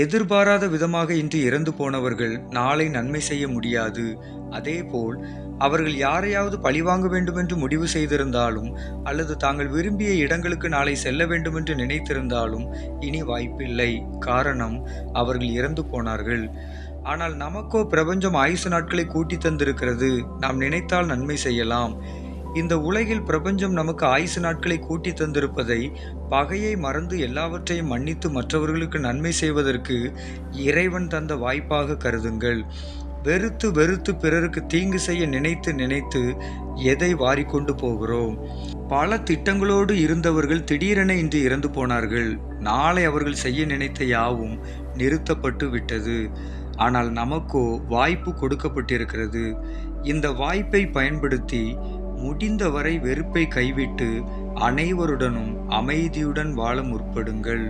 எதிர்பாராத விதமாக இன்று இறந்து போனவர்கள் நாளை நன்மை செய்ய முடியாது. அதேபோல் அவர்கள் யாரையாவது பழிவாங்க வேண்டுமென்று முடிவு செய்திருந்தாலும் அல்லது தாங்கள் விரும்பிய இடங்களுக்கு நாளை செல்ல வேண்டுமென்று நினைத்திருந்தாலும் இனி வாய்ப்பில்லை. காரணம் அவர்கள் இறந்து போனார்கள். ஆனால் நமக்கோ பிரபஞ்சம் ஆயுசு நாட்களை கூட்டி தந்திருக்கிறது. நாம் நினைத்தால் நன்மை செய்யலாம். இந்த உலகில் பிரபஞ்சம் நமக்கு ஆயுசு நாட்களை கூட்டி தந்திருப்பதை பகையை மறந்து எல்லாவற்றையும் மன்னித்து மற்றவர்களுக்கு நன்மை செய்வதற்கு இறைவன் தந்த வாய்ப்பாக கருதுங்கள். வெறுத்து வெறுத்து பிறருக்கு தீங்கு செய்ய நினைத்து நினைத்து எதை வாரிக்கொண்டு போகிறோம்? பல திட்டங்களோடு இருந்தவர்கள் திடீரென இன்று இறந்து போனார்கள். நாளை அவர்கள் செய்ய நினைத்த யாவும் நிறுத்தப்பட்டு விட்டது. ஆனால் நமக்கோ வாய்ப்பு கொடுக்கப்பட்டிருக்கிறது. இந்த வாய்ப்பை பயன்படுத்தி முடிந்தவரை வெறுப்பை கைவிட்டு அனைவருடனும் அமைதியுடன் வாழ முற்படுங்கள்.